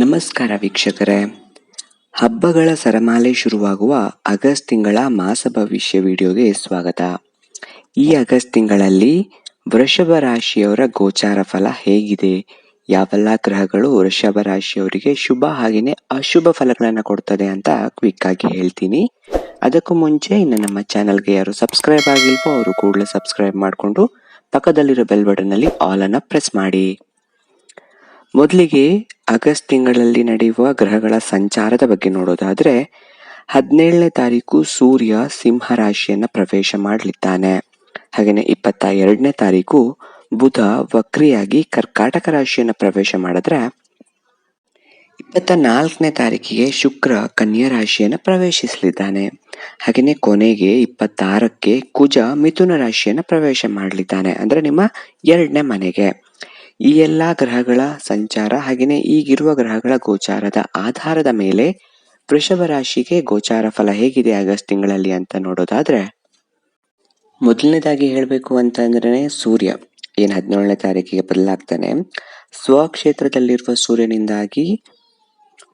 ನಮಸ್ಕಾರ ವೀಕ್ಷಕರೇ. ಹಬ್ಬಗಳ ಸರಮಾಲೆ ಶುರುವಾಗುವ ಆಗಸ್ಟ್ ತಿಂಗಳ ಮಾಸ ಭವಿಷ್ಯ ವಿಡಿಯೋಗೆ ಸ್ವಾಗತ. ಈ ಆಗಸ್ಟ್ ತಿಂಗಳಲ್ಲಿ ವೃಷಭ ರಾಶಿಯವರ ಗೋಚಾರ ಫಲ ಹೇಗಿದೆ? ಯಾವೆಲ್ಲ ಗ್ರಹಗಳು ವೃಷಭ ರಾಶಿಯವರಿಗೆ ಶುಭ ಹಾಗೆಯೇ ಅಶುಭ ಫಲಗಳನ್ನು ಕೊಡ್ತದೆ ಅಂತ ಕ್ವಿಕ್ ಆಗಿ ಹೇಳ್ತೀನಿ. ಅದಕ್ಕೂ ಮುಂಚೆ ಇನ್ನು ನಮ್ಮ ಚಾನಲ್ಗೆ ಯಾರು ಸಬ್ಸ್ಕ್ರೈಬ್ ಆಗಿಲ್ವೋ ಅವರು ಕೂಡಲೇ ಸಬ್ಸ್ಕ್ರೈಬ್ ಮಾಡಿಕೊಂಡು ಪಕ್ಕದಲ್ಲಿರೋ ಬೆಲ್ ಬಟನ್ ಅಲ್ಲಿ ಆಲ್ ಅನ್ನ ಪ್ರೆಸ್ ಮಾಡಿ. ಮೊದಲಿಗೆ ಆಗಸ್ಟ್ ತಿಂಗಳಲ್ಲಿ ನಡೆಯುವ ಗ್ರಹಗಳ ಸಂಚಾರದ ಬಗ್ಗೆ ನೋಡೋದಾದ್ರೆ, ಹದಿನೇಳನೇ ತಾರೀಕು ಸೂರ್ಯ ಸಿಂಹ ರಾಶಿಯನ್ನ ಪ್ರವೇಶ ಮಾಡಲಿದ್ದಾನೆ. ಹಾಗೆಯೇ ಇಪ್ಪತ್ತ ಎರಡನೇ ತಾರೀಕು ಬುಧ ವಕ್ರಿಯಾಗಿ ಕರ್ಕಾಟಕ ರಾಶಿಯನ್ನ ಪ್ರವೇಶ ಮಾಡಿದ್ರೆ ಇಪ್ಪತ್ತ ನಾಲ್ಕನೇ ತಾರೀಕಿಗೆ ಶುಕ್ರ ಕನ್ಯಾ ರಾಶಿಯನ್ನು ಪ್ರವೇಶಿಸಲಿದ್ದಾನೆ. ಹಾಗೆಯೇ ಕೊನೆಗೆ ಇಪ್ಪತ್ತಾರಕ್ಕೆ ಕುಜ ಮಿಥುನ ರಾಶಿಯನ್ನ ಪ್ರವೇಶ ಮಾಡಲಿದ್ದಾನೆ. ಅಂದ್ರೆ ನಿಮ್ಮ ಎರಡನೇ ಮನೆಗೆ. ಈ ಎಲ್ಲ ಗ್ರಹಗಳ ಸಂಚಾರ ಹಾಗೆಯೇ ಈಗಿರುವ ಗ್ರಹಗಳ ಗೋಚಾರದ ಆಧಾರದ ಮೇಲೆ ವೃಷಭ ರಾಶಿಗೆ ಗೋಚಾರ ಫಲ ಹೇಗಿದೆ ಆಗಸ್ಟ್ ತಿಂಗಳಲ್ಲಿ ಅಂತ ನೋಡೋದಾದ್ರೆ, ಮೊದಲನೇದಾಗಿ ಹೇಳಬೇಕು ಅಂತಂದ್ರೆ ಸೂರ್ಯ. ಏನು ಹದಿನೇಳನೇ ತಾರೀಕಿಗೆ ಬದಲಾಗ್ತಾನೆ. ಸ್ವಕ್ಷೇತ್ರದಲ್ಲಿರುವ ಸೂರ್ಯನಿಂದಾಗಿ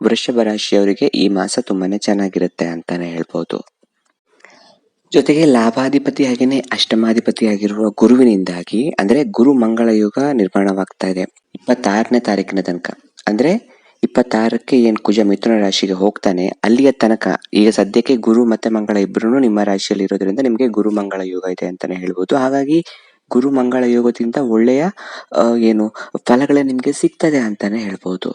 ವೃಷಭ ರಾಶಿಯವರಿಗೆ ಈ ಮಾಸ ತುಂಬಾನೇ ಚೆನ್ನಾಗಿರುತ್ತೆ ಅಂತಾನೆ ಹೇಳ್ಬೋದು. ಜೊತೆಗೆ ಲಾಭಾಧಿಪತಿ ಅಷ್ಟಮಾಧಿಪತಿಯಾಗಿರುವ ಗುರುವಿನಿಂದಾಗಿ, ಅಂದ್ರೆ ಗುರು ಮಂಗಳ ಯುಗ ನಿರ್ಮಾಣವಾಗ್ತಾ ಇದೆ. ಇಪ್ಪತ್ತಾರನೇ ತಾರೀಕಿನ ತನಕ. ಅಂದ್ರೆ ಇಪ್ಪತ್ತಾರಕ್ಕೆ ಏನ್ ಕುಜ ಮಿಥುನ ರಾಶಿಗೆ ಹೋಗ್ತಾನೆ, ಅಲ್ಲಿಯ ತನಕ ಈಗ ಸದ್ಯಕ್ಕೆ ಗುರು ಮತ್ತೆ ಮಂಗಳ ಇಬ್ಬರೂ ನಿಮ್ಮ ರಾಶಿಯಲ್ಲಿ ಇರೋದ್ರಿಂದ ನಿಮ್ಗೆ ಗುರು ಮಂಗಳ ಯೋಗ ಇದೆ ಅಂತಾನೆ ಹೇಳ್ಬೋದು. ಹಾಗಾಗಿ ಗುರು ಮಂಗಳ ಯೋಗದಿಂದ ಒಳ್ಳೆಯ ಏನು, ಫಲಗಳೇ ನಿಮಗೆ ಸಿಗ್ತದೆ ಅಂತಾನೆ ಹೇಳ್ಬೋದು.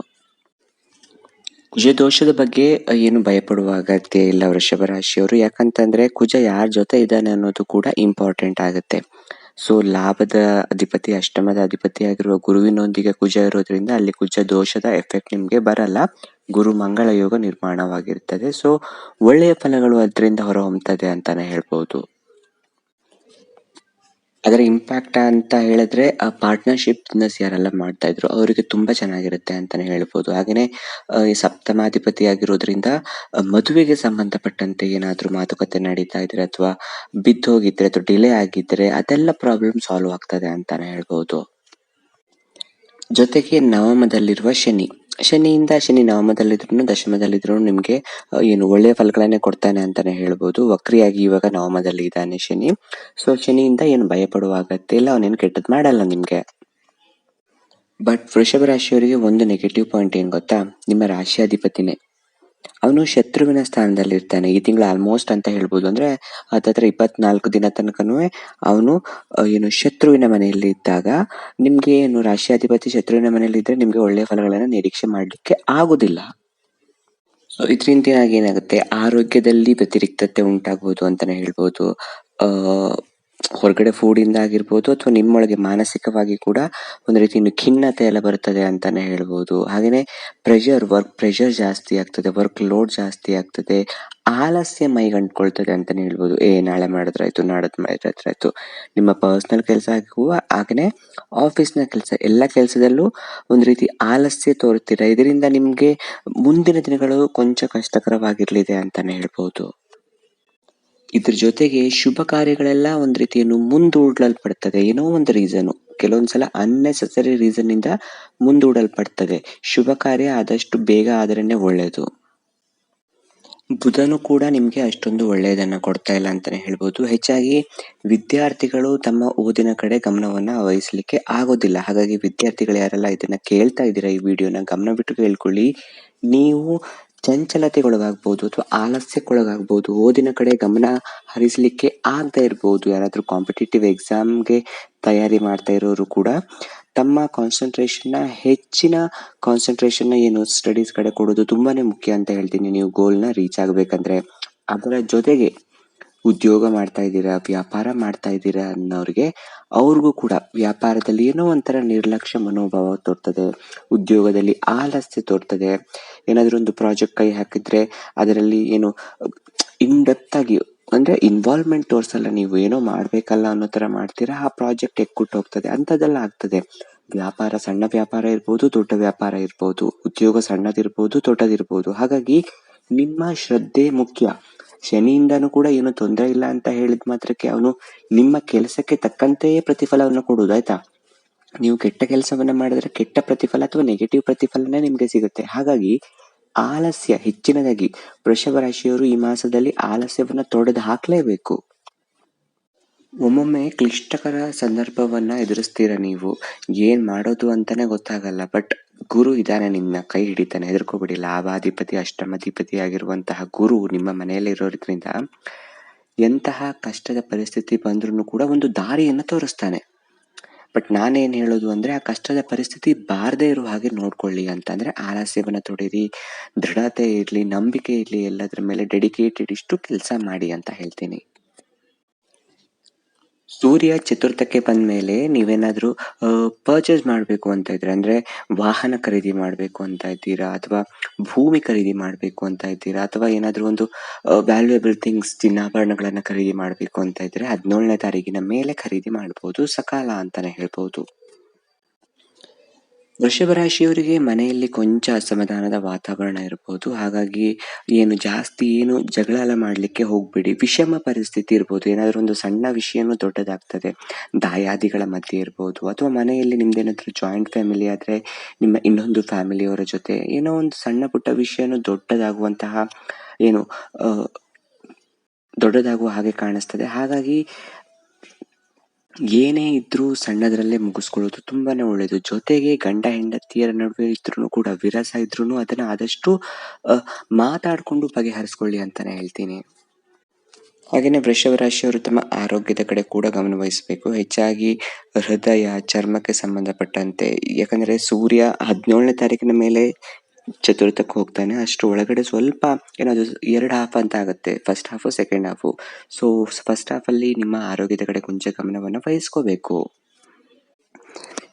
ಕುಜ ದೋಷದ ಬಗ್ಗೆ ಏನು ಭಯಪಡುವ ಅಗತ್ಯ ಇಲ್ಲ ವೃಷಭ ರಾಶಿಯವರು. ಯಾಕಂತಂದ್ರೆ ಕುಜ ಯಾರ ಜೊತೆ ಇದ್ದಾನೆ ಅನ್ನೋದು ಕೂಡ ಇಂಪಾರ್ಟೆಂಟ್ ಆಗುತ್ತೆ. ಸೊ ಲಾಭದ ಅಧಿಪತಿ, ಅಷ್ಟಮದ ಅಧಿಪತಿ ಆಗಿರುವ ಗುರುವಿನೊಂದಿಗೆ ಕುಜ ಇರೋದ್ರಿಂದ ಅಲ್ಲಿ ಕುಜ ದೋಷದ ಎಫೆಕ್ಟ್ ನಿಮಗೆ ಬರಲ್ಲ. ಗುರು ಮಂಗಳ ಯೋಗ ನಿರ್ಮಾಣವಾಗಿರ್ತದೆ. ಸೊ ಒಳ್ಳೆಯ ಫಲಗಳು ಅದರಿಂದ ಹೊರಹೊಮ್ಮುತ್ತದೆ ಅಂತಾನೆ ಹೇಳ್ಬೋದು. ಅದರ ಇಂಪ್ಯಾಕ್ಟ್ ಅಂತ ಹೇಳಿದ್ರೆ, ಆ ಪಾರ್ಟ್ನರ್ಶಿಪ್ ಬಿಸ್ನೆಸ್ ಯಾರೆಲ್ಲ ಮಾಡ್ತಾ ಇದ್ರು. ಅವರಿಗೆ ತುಂಬಾ ಚೆನ್ನಾಗಿರುತ್ತೆ ಅಂತಾನೆ ಹೇಳ್ಬೋದು. ಹಾಗೇನೆ ಈ ಸಪ್ತಮಾಧಿಪತಿ ಆಗಿರೋದ್ರಿಂದ ಮದುವೆಗೆ ಸಂಬಂಧಪಟ್ಟಂತೆ ಏನಾದರೂ ಮಾತುಕತೆ ನಡೀತಾ ಇದ್ರೆ ಅಥವಾ ಬಿದ್ದೋಗಿದ್ರೆ ಅಥವಾ ಡಿಲೇ ಆಗಿದ್ರೆ ಅದೆಲ್ಲ ಪ್ರಾಬ್ಲಮ್ ಸಾಲ್ವ್ ಆಗ್ತದೆ ಅಂತಾನೆ ಹೇಳ್ಬೋದು. ಜೊತೆಗೆ ನವಮದಲ್ಲಿರುವ ಶನಿ. ಶನಿಯಿಂದ ಶನಿ ನವಮದಲ್ಲಿದ್ರು ದಶಮದಲ್ಲಿದ್ರು ನಿಮ್ಗೆ ಏನು ಒಳ್ಳೆಯ ಫಲಗಳನ್ನೇ ಕೊಡ್ತಾನೆ ಅಂತಾನೆ ಹೇಳ್ಬೋದು. ವಕ್ರಿಯಾಗಿ ಇವಾಗ ನವಮದಲ್ಲಿ ಇದ್ದಾನೆ ಶನಿ. ಸೊ ಶನಿಯಿಂದ ಏನು ಭಯ ಪಡುವ ಅಗತ್ಯ ಇಲ್ಲ, ಅವನೇನು ಕೆಟ್ಟದ್ದು ಮಾಡಲ್ಲ ನಿಮ್ಗೆ. ಬಟ್ ವೃಷಭ ರಾಶಿಯವರಿಗೆ ಒಂದು ನೆಗೆಟಿವ್ ಪಾಯಿಂಟ್ ಏನ್ ಗೊತ್ತಾ? ನಿಮ್ಮ ರಾಶಿಯಾಧಿಪತಿನೇ. ಅವನು ಶತ್ರುವಿನ ಸ್ಥಾನದಲ್ಲಿ ಇರ್ತಾನೆ ಈ ತಿಂಗಳು ಆಲ್ಮೋಸ್ಟ್ ಅಂತ ಹೇಳ್ಬೋದು. ಅಂದ್ರೆ ಹತ್ತತ್ರ ಇಪ್ಪತ್ನಾಲ್ಕು ದಿನ ತನಕನೂ ಅವನು ಏನು ಶತ್ರುವಿನ ಮನೆಯಲ್ಲಿ ಇದ್ದಾಗ ನಿಮ್ಗೆ ಏನು ರಾಶಿಯಾಧಿಪತಿ ಶತ್ರುವಿನ ಮನೆಯಲ್ಲಿ ಇದ್ದರೆ ನಿಮ್ಗೆ ಒಳ್ಳೆಯ ಫಲಗಳನ್ನ ನಿರೀಕ್ಷೆ ಮಾಡಲಿಕ್ಕೆ ಆಗೋದಿಲ್ಲ. ಇದರಿಂದ ಏನಾಗುತ್ತೆ? ಆರೋಗ್ಯದಲ್ಲಿ ವ್ಯತಿರಿಕ್ತತೆ ಉಂಟಾಗ್ಬೋದು ಅಂತಾನೆ ಹೇಳ್ಬೋದು. ಹೊರಗಡೆ ಇಂದ ಆಗಿರ್ಬೋದು ಅಥವಾ ನಿಮ್ಮೊಳಗೆ ಮಾನಸಿಕವಾಗಿ ಕೂಡ ಒಂದು ರೀತಿ ಖಿನ್ನತೆ ಎಲ್ಲ ಬರ್ತದೆ ಅಂತಾನೆ ಹೇಳ್ಬೋದು. ಹಾಗೇನೆ ಪ್ರೆಷರ್ ವರ್ಕ್ ಪ್ರೆಷರ್ ಜಾಸ್ತಿ ಆಗ್ತದೆ ವರ್ಕ್ ಲೋಡ್ ಜಾಸ್ತಿ ಆಗ್ತದೆ, ಆಲಸ್ಯ ಮೈಗಂಟ್ಕೊಳ್ತದೆ ಅಂತಾನೆ ಹೇಳ್ಬೋದು. ಏ, ನಾಳೆ ಮಾಡಿದ್ರಾಯ್ತು ನಾಡದ್ ಮಾಡಿದ್ರಾಯ್ತು. ನಿಮ್ಮ ಪರ್ಸನಲ್ ಕೆಲಸ ಆಗುವ ಹಾಗೇನೆ ಆಫೀಸ್ನ ಕೆಲಸ, ಎಲ್ಲ ಕೆಲಸದಲ್ಲೂ ಒಂದು ರೀತಿ ಆಲಸ್ಯ ತೋರುತ್ತೀರ ಇದರಿಂದ ನಿಮ್ಗೆ ಮುಂದಿನ ದಿನಗಳು ಕೊಂಚ ಕಷ್ಟಕರವಾಗಿರಲಿದೆ ಅಂತಾನೆ ಹೇಳ್ಬೋದು. ಇದ್ರ ಜೊತೆಗೆ ಶುಭ ಕಾರ್ಯಗಳೆಲ್ಲ ಒಂದ್ ರೀತಿಯನ್ನು ಮುಂದೂಡಲ್ಪಡ್ತದೆ ಏನೋ ಒಂದು ರೀಸನ್. ಕೆಲವೊಂದ್ಸಲ ಅನ್ನೆಸೆಸರಿ ರೀಸನ್ ಇಂದ ಮುಂದೂಡಲ್ಪಡ್ತದೆ. ಶುಭ ಕಾರ್ಯ ಆದಷ್ಟು ಬೇಗ ಆದ್ರೇನೆ ಒಳ್ಳೇದು. ಬುಧನು ಕೂಡ ನಿಮ್ಗೆ ಅಷ್ಟೊಂದು ಒಳ್ಳೆಯದನ್ನ ಕೊಡ್ತಾ ಇಲ್ಲ ಅಂತಾನೆ ಹೇಳ್ಬೋದು. ಹೆಚ್ಚಾಗಿ ವಿದ್ಯಾರ್ಥಿಗಳು ತಮ್ಮ ಓದಿನ ಕಡೆ ಗಮನವನ್ನ ವಹಿಸ್ಲಿಕ್ಕೆ ಆಗೋದಿಲ್ಲ. ಹಾಗಾಗಿ ವಿದ್ಯಾರ್ಥಿಗಳು ಯಾರೆಲ್ಲ ಇದನ್ನ ಕೇಳ್ತಾ ಇದ್ದೀರಾ ಈ ವಿಡಿಯೋನ, ಗಮನ ಬಿಟ್ಟು ಕೇಳ್ಕೊಳ್ಳಿ. ನೀವು ಚಂಚಲತೆಗೊಳಗಾಗ್ಬೋದು ಅಥವಾ ಆಲಸ್ಯಕ್ಕೊಳಗಾಗ್ಬೋದು ಓದಿನ ಕಡೆ ಗಮನ ಹರಿಸಲಿಕ್ಕೆ ಆಗ್ತಾ ಇರ್ಬೋದು. ಯಾರಾದರೂ ಕಾಂಪಿಟೇಟಿವ್ ಎಕ್ಸಾಮ್ಗೆ ತಯಾರಿ ಮಾಡ್ತಾ ಇರೋರು ಕೂಡ ತಮ್ಮ ಕಾನ್ಸಂಟ್ರೇಷನ್ ಹೆಚ್ಚಿನ ಕಾನ್ಸಂಟ್ರೇಷನ್ನ ಏನು ಸ್ಟಡೀಸ್ ಕಡೆ ಕೊಡೋದು ತುಂಬಾನೇ ಮುಖ್ಯ ಅಂತ ಹೇಳ್ತೀನಿ. ನೀವು ಗೋಲ್ನ ರೀಚ್ ಆಗಬೇಕಂದ್ರೆ ಅದರ ಜೊತೆಗೆ ಉದ್ಯೋಗ ಮಾಡ್ತಾ ಇದ್ದೀರಾ, ವ್ಯಾಪಾರ ಮಾಡ್ತಾ ಇದ್ದೀರಾ ಅನ್ನೋರಿಗೆ ಅವ್ರಿಗೂ ಕೂಡ ವ್ಯಾಪಾರದಲ್ಲಿ ಏನೋ ಒಂಥರ ನಿರ್ಲಕ್ಷ್ಯ ಮನೋಭಾವ ತೋರ್ತದೆ, ಉದ್ಯೋಗದಲ್ಲಿ ಆಲಸ್ಯ ತೋರ್ತದೆ. ಏನಾದರೂ ಒಂದು ಪ್ರಾಜೆಕ್ಟ್ ಕೈ ಹಾಕಿದ್ರೆ ಅದರಲ್ಲಿ ಏನು ಆಗಿ ಅಂದ್ರೆ ಇನ್ವಾಲ್ವ್ಮೆಂಟ್ ತೋರಿಸಲ್ಲ, ನೀವು ಏನೋ ಮಾಡ್ಬೇಕಲ್ಲ ಅನ್ನೋ ತರ ಮಾಡ್ತೀರಾ, ಆ ಪ್ರಾಜೆಕ್ಟ್ ಎಕ್ಕುಟ್ಟು ಹೋಗ್ತದೆ ಅಂತದೆಲ್ಲ ಆಗ್ತದೆ. ವ್ಯಾಪಾರ ಸಣ್ಣ ವ್ಯಾಪಾರ ಇರ್ಬೋದು, ದೊಡ್ಡ ವ್ಯಾಪಾರ ಇರ್ಬೋದು, ಉದ್ಯೋಗ ಸಣ್ಣದಿರ್ಬೋದು, ದೊಡ್ಡದಿರ್ಬೋದು. ಹಾಗಾಗಿ ನಿಮ್ಮ ಶ್ರದ್ಧೆ ಮುಖ್ಯ. ಶನಿಯಿಂದನೂ ಕೂಡ ಏನು ತೊಂದರೆ ಇಲ್ಲ ಅಂತ ಹೇಳಿದ ಮಾತ್ರಕ್ಕೆ ಅವನು ನಿಮ್ಮ ಕೆಲಸಕ್ಕೆ ತಕ್ಕಂತೆಯೇ ಪ್ರತಿಫಲವನ್ನು ಕೊಡುವುದು, ಆಯ್ತಾ? ನೀವು ಕೆಟ್ಟ ಕೆಲಸವನ್ನ ಮಾಡಿದ್ರೆ ಕೆಟ್ಟ ಪ್ರತಿಫಲ ಅಥವಾ ನೆಗೆಟಿವ್ ಪ್ರತಿಫಲನೇ ನಿಮಗೆ ಸಿಗುತ್ತೆ. ಹಾಗಾಗಿ ಆಲಸ್ಯ, ಹೆಚ್ಚಿನದಾಗಿ ವೃಷಭ ರಾಶಿಯವರು ಈ ಮಾಸದಲ್ಲಿ ಆಲಸ್ಯವನ್ನ ತೊಡೆದು ಹಾಕಲೇಬೇಕು. ಒಮ್ಮೊಮ್ಮೆ ಕ್ಲಿಷ್ಟಕರ ಸಂದರ್ಭವನ್ನ ಎದುರಿಸ್ತೀರ ನೀವು? ಏನ್ ಮಾಡೋದು ಅಂತಾನೆ ಗೊತ್ತಾಗಲ್ಲ ಬಟ್ ಗುರು ಇದ್ದಾನೆ, ನಿನ್ನ ಕೈ ಹಿಡಿತಾನೆ, ಹೆದರ್ಕೋಬೇಡಿ. ಲಾಭಾಧಿಪತಿ, ಅಷ್ಟಮಾಧಿಪತಿ ಆಗಿರುವಂತಹ ಗುರು ನಿಮ್ಮ ಮನೆಯಲ್ಲಿ ಇರೋದ್ರಿಂದ ಎಂತಹ ಕಷ್ಟದ ಪರಿಸ್ಥಿತಿ ಬಂದ್ರೂ ಕೂಡ ಒಂದು ದಾರಿಯನ್ನು ತೋರಿಸ್ತಾನೆ. ಬಟ್ ನಾನೇನು ಹೇಳೋದು ಅಂದ್ರೆ, ಆ ಕಷ್ಟದ ಪರಿಸ್ಥಿತಿ ಬಾರದೇ ಇರೋ ಹಾಗೆ ನೋಡ್ಕೊಳ್ಳಿ ಅಂತಂದ್ರೆ ಆಲಸ್ಯವನ್ನು ತೊಡೀರಿ, ದೃಢತೆ ಇರಲಿ, ನಂಬಿಕೆ ಇರಲಿ, ಎಲ್ಲದರ ಮೇಲೆ ಡೆಡಿಕೇಟೆಡ್ ಇಷ್ಟು ಕೆಲಸ ಮಾಡಿ ಅಂತ ಹೇಳ್ತೀನಿ. ಸೂರ್ಯ ಚತುರ್ಥಕ್ಕೆ ಬಂದ ಮೇಲೆ ನೀವೇನಾದ್ರೂ ಪರ್ಚೇಸ್ ಮಾಡಬೇಕು ಅಂತ ಇದ್ರೆ, ಅಂದ್ರೆ ವಾಹನ ಖರೀದಿ ಮಾಡಬೇಕು ಅಂತ ಇದ್ದೀರಾ? ಅಥವಾ ಭೂಮಿ ಖರೀದಿ ಮಾಡಬೇಕು ಅಂತ ಇದ್ದೀರಾ? ಅಥವಾ ಏನಾದರೂ ಒಂದು ವ್ಯಾಲ್ಯೂಯಬಲ್ ಥಿಂಗ್ಸ್ ಚಿನ್ನಾಭರಣಗಳನ್ನ ಖರೀದಿ ಮಾಡಬೇಕು ಅಂತ ಇದ್ರೆ ಹದಿನೇಳನೇ ತಾರೀಕಿನ ಮೇಲೆ ಖರೀದಿ ಮಾಡಬಹುದು ಸಕಾಲ ಅಂತಾನೆ ಹೇಳ್ಬಹುದು ವೃಷಭ ರಾಶಿಯವರಿಗೆ ಮನೆಯಲ್ಲಿ ಕೊಂಚ ಅಸಮಾಧಾನದ ವಾತಾವರಣ ಇರಬಹುದು ಹಾಗಾಗಿ ಏನು ಜಾಸ್ತಿ ಏನು ಜಗಳ ಹೋಗಬೇಡಿ ಹೋಗ್ಬೇಡಿ. ವಿಷಮ ಪರಿಸ್ಥಿತಿ ಇರ್ಬೋದು. ಏನಾದರೂ ಒಂದು ಸಣ್ಣ ವಿಷಯನೂ ದೊಡ್ಡದಾಗ್ತದೆ. ದಾಯಾದಿಗಳ ಮಧ್ಯೆ ಇರ್ಬೋದು. ಅಥವಾ ಮನೆಯಲ್ಲಿ ನಿಮ್ದೇನಾದರೂ ಜಾಯಿಂಟ್ ಫ್ಯಾಮಿಲಿ ಆದರೆ ನಿಮ್ಮ ಇನ್ನೊಂದು ಫ್ಯಾಮಿಲಿಯವರ ಜೊತೆ ಏನೋ ಒಂದು ಸಣ್ಣ ಪುಟ್ಟ ವಿಷಯನೂ ದೊಡ್ಡದಾಗುವಂತಹ ಏನು ದೊಡ್ಡದಾಗುವ ಹಾಗೆ ಕಾಣಿಸ್ತದೆ. ಹಾಗಾಗಿ ಏನೇ ಇದ್ರೂ ಸಣ್ಣದ್ರಲ್ಲೇ ಮುಗಿಸ್ಕೊಳ್ಳೋದು ತುಂಬಾನೇ ಒಳ್ಳೇದು. ಜೊತೆಗೆ ಗಂಡ ಹೆಂಡತಿಯರ ನಡುವೆ ಇದ್ರೂ ಕೂಡ ವಿರಸ ಇದ್ರೂ ಅದನ್ನ ಆದಷ್ಟು ಮಾತಾಡಿಕೊಂಡು ಬಗೆಹರಿಸ್ಕೊಳ್ಳಿ ಅಂತಾನೆ ಹೇಳ್ತೀನಿ. ಹಾಗೇನೆ ವೃಷಭ ರಾಶಿಯವರು ತಮ್ಮ ಆರೋಗ್ಯದ ಕಡೆ ಕೂಡ ಗಮನ ವಹಿಸಬೇಕು. ಹೆಚ್ಚಾಗಿ ಹೃದಯ, ಚರ್ಮಕ್ಕೆ ಸಂಬಂಧಪಟ್ಟಂತೆ. ಯಾಕಂದ್ರೆ ಸೂರ್ಯ ಹದಿನೇಳನೇ ತಾರೀಕಿನ ಮೇಲೆ ಚತುರ್ಥಕ್ಕೆ ಹೋಗ್ತಾನೆ, ಅಷ್ಟು ಒಳಗಡೆ ಸ್ವಲ್ಪ ಏನಾದರೂ ಎರಡು ಹಾಫ್ ಅಂತ ಆಗುತ್ತೆ first half second half so first ಹಾಫಲ್ಲಿ ನಿಮ್ಮ ಆರೋಗ್ಯದ ಕಡೆ ಕೊಂಚ ಗಮನವನ್ನು ವಹಿಸ್ಕೋಬೇಕು.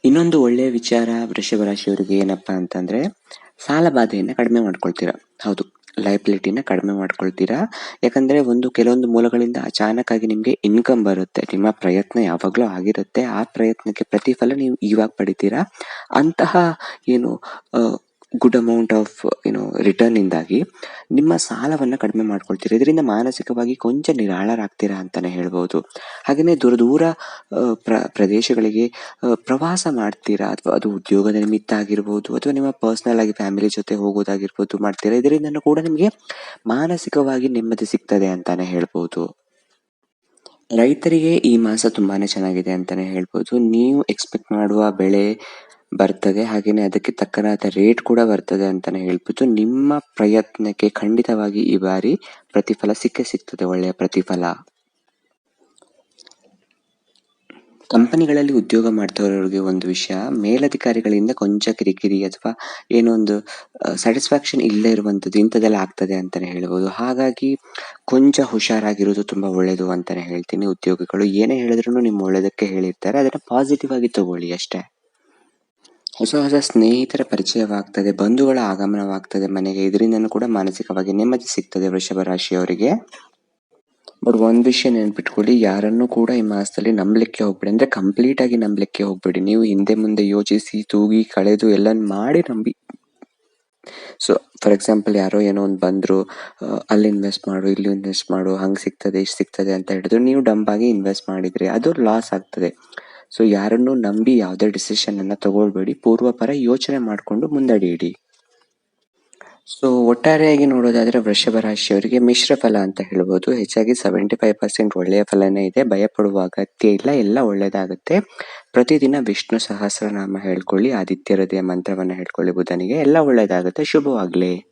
ಇನ್ನೊಂದು ಒಳ್ಳೆಯ ವಿಚಾರ ವೃಷಭ ರಾಶಿಯವರಿಗೆ ಏನಪ್ಪ ಅಂತಂದರೆ, ಸಾಲ ಬಾಧೆಯನ್ನು ಕಡಿಮೆ ಮಾಡ್ಕೊಳ್ತೀರಾ. ಹೌದು ಲೈಬಿಲಿಟಿನ ಕಡಿಮೆ ಮಾಡ್ಕೊಳ್ತೀರಾ. ಯಾಕಂದರೆ ಒಂದು ಕೆಲವೊಂದು ಮೂಲಗಳಿಂದ ಅಚಾನಕ್ ಆಗಿ ನಿಮ್ಗೆ ಇನ್ಕಮ್ ಬರುತ್ತೆ, ನಿಮ್ಮ ಪ್ರಯತ್ನ ಯಾವಾಗಲೂ ಆಗಿರುತ್ತೆ, ಆ ಪ್ರಯತ್ನಕ್ಕೆ ಪ್ರತಿಫಲ ನೀವು ಇವಾಗ ಪಡಿತೀರಾ. ಅಂತಹ ಏನು ಗುಡ್ ಅಮೌಂಟ್ ಆಫ್ ಏನು ರಿಟರ್ನ್ ಇಂದಾಗಿ ನಿಮ್ಮ ಸಾಲವನ್ನ ಕಡಿಮೆ ಮಾಡ್ಕೊಳ್ತೀರಾ? ಇದರಿಂದ ಮಾನಸಿಕವಾಗಿ ಕೊಂಚ ನಿರಾಳರಾಗ್ತೀರಾ ಅಂತಾನೆ ಹೇಳ್ಬೋದು. ಹಾಗೆಯೇ ದೂರ ದೂರ ಪ್ರ, ಪ್ರದೇಶಗಳಿಗೆ ಪ್ರವಾಸ ಮಾಡ್ತೀರಾ? ಅಥವಾ ಅದು ಉದ್ಯೋಗದ ನಿಮಿತ್ತ ಆಗಿರ್ಬೋದು, ಅಥವಾ ನಿಮ್ಮ ಪರ್ಸನಲ್ ಆಗಿ ಫ್ಯಾಮಿಲಿ ಜೊತೆ ಹೋಗೋದಾಗಿರ್ಬೋದು ಮಾಡ್ತೀರಾ? ಇದರಿಂದ ಕೂಡ ನಿಮಗೆ ಮಾನಸಿಕವಾಗಿ ನೆಮ್ಮದಿ ಸಿಗ್ತದೆ ಅಂತಾನೆ ಹೇಳ್ಬೋದು. ರೈತರಿಗೆ ಈ ಮಾಸ ತುಂಬಾನೇ ಚೆನ್ನಾಗಿದೆ ಅಂತಾನೆ ಹೇಳ್ಬೋದು. ನೀವು ಎಕ್ಸ್ಪೆಕ್ಟ್ ಮಾಡುವ ಬೆಳೆ ಬರ್ತದೆ. ಹಾಗೆಯೇ ಅದಕ್ಕೆ ತಕ್ಕನಾದ ರೇಟ್ ಕೂಡ ಬರ್ತದೆ ಅಂತಾನೆ ಹೇಳ್ಬೋದು ನಿಮ್ಮ ಪ್ರಯತ್ನಕ್ಕೆ ಖಂಡಿತವಾಗಿ ಈ ಬಾರಿ ಪ್ರತಿಫಲ ಸಿಕ್ಕೇ ಸಿಗ್ತದೆ, ಒಳ್ಳೆಯ ಪ್ರತಿಫಲ. ಕಂಪನಿಗಳಲ್ಲಿ ಉದ್ಯೋಗ ಮಾಡ್ತವರಿಗೆ ಒಂದು ವಿಷಯ, ಮೇಲಧಿಕಾರಿಗಳಿಂದ ಕೊಂಚ ಕಿರಿಕಿರಿ ಅಥವಾ ಏನೋ ಒಂದು ಸ್ಯಾಟಿಸ್ಫ್ಯಾಕ್ಷನ್ ಇಲ್ಲೇ ಇರುವಂಥದ್ದು ಇಂಥದ್ದೆಲ್ಲ ಆಗ್ತದೆ ಅಂತಾನೆ ಹೇಳ್ಬೋದು. ಹಾಗಾಗಿ ಕೊಂಚ ಹುಷಾರಾಗಿರೋದು ತುಂಬ ಒಳ್ಳೆಯದು ಅಂತಾನೆ ಹೇಳ್ತೀನಿ. ಉದ್ಯೋಗಿಗಳು ಏನೇ ಹೇಳಿದ್ರು ನಿಮ್ಮ ಒಳ್ಳೆಯದಕ್ಕೆ ಹೇಳಿರ್ತಾರೆ. ಅದನ್ನು ಪಾಸಿಟಿವ್ ಆಗಿ ತಗೊಳ್ಳಿ ಅಷ್ಟೇ. ಹೊಸ ಹೊಸ ಸ್ನೇಹಿತರ ಪರಿಚಯವಾಗ್ತದೆ, ಬಂಧುಗಳ ಆಗಮನವಾಗ್ತದೆ, ಮನೆಗೆ ಇದರಿಂದನೂ ಕೂಡ ಮಾನಸಿಕವಾಗಿ ನೆಮ್ಮದಿ ಸಿಗ್ತದೆ ವೃಷಭ ರಾಶಿಯವರಿಗೆ. ಬಟ್ ಒಂದು ವಿಷಯ ನೆನ್ಪಿಟ್ಕೊಳ್ಳಿ, ಯಾರನ್ನು ಕೂಡ ಈ ಮಾಸದಲ್ಲಿ ನಂಬಲಿಕ್ಕೆ ಹೋಗ್ಬೇಡಿ. ಅಂದ್ರೆ ಕಂಪ್ಲೀಟ್ ಆಗಿ ನಂಬಲಿಕ್ಕೆ ಹೋಗ್ಬೇಡಿ. ನೀವು ಹಿಂದೆ ಮುಂದೆ ಯೋಚಿಸಿ, ತೂಗಿ, ಕಳೆದು ಎಲ್ಲ ಮಾಡಿ ನಂಬಿ. ಸೊ ಫಾರ್ ಎಕ್ಸಾಂಪಲ್ ಯಾರೋ ಏನೋ ಒಂದು ಬಂದರು ಅಲ್ಲಿ ಇನ್ವೆಸ್ಟ್ ಮಾಡು, ಇಲ್ಲಿ ಇನ್ವೆಸ್ಟ್ ಮಾಡು, ಹಂಗೆ ಸಿಗ್ತದೆ, ಇಷ್ಟು ಸಿಗ್ತದೆ ಅಂತ ಹೇಳಿದ್ರು, ನೀವು ಡಂಬಾಗಿ ಇನ್ವೆಸ್ಟ್ ಮಾಡಿದ್ರಿ ಅದು ಲಾಸ್ ಆಗ್ತದೆ. ಸೊ ಯಾರನ್ನು ನಂಬಿ ಯಾವುದೇ ಡಿಸಿಷನ್ ಅನ್ನ ತಗೊಳ್ಬೇಡಿ. ಪೂರ್ವಪರ ಯೋಚನೆ ಮಾಡಿಕೊಂಡು ಮುಂದಡಿಯಿಡಿ. ಸೊ ಒಟ್ಟಾರೆಯಾಗಿ ನೋಡೋದಾದ್ರೆ ವೃಷಭ ರಾಶಿಯವರಿಗೆ ಮಿಶ್ರ ಫಲ ಅಂತ ಹೇಳ್ಬೋದು. ಹೆಚ್ಚಾಗಿ ಸೆವೆಂಟಿ ಫೈವ್ ಪರ್ಸೆಂಟ್ ಒಳ್ಳೆಯ ಫಲನೇ ಇದೆ. ಭಯಪಡುವ ಅಗತ್ಯ ಇಲ್ಲ. ಎಲ್ಲ ಒಳ್ಳೇದಾಗುತ್ತೆ. ಪ್ರತಿದಿನ ವಿಷ್ಣು ಸಹಸ್ರನಾಮ ಹೇಳ್ಕೊಳ್ಳಿ, ಆದಿತ್ಯ ಹೃದಯ ಮಂತ್ರವನ್ನು ಹೇಳ್ಕೊಳ್ಳಿ ಬುಧನಿಗೆ. ಎಲ್ಲ ಒಳ್ಳೇದಾಗುತ್ತೆ. ಶುಭವಾಗ್ಲಿ.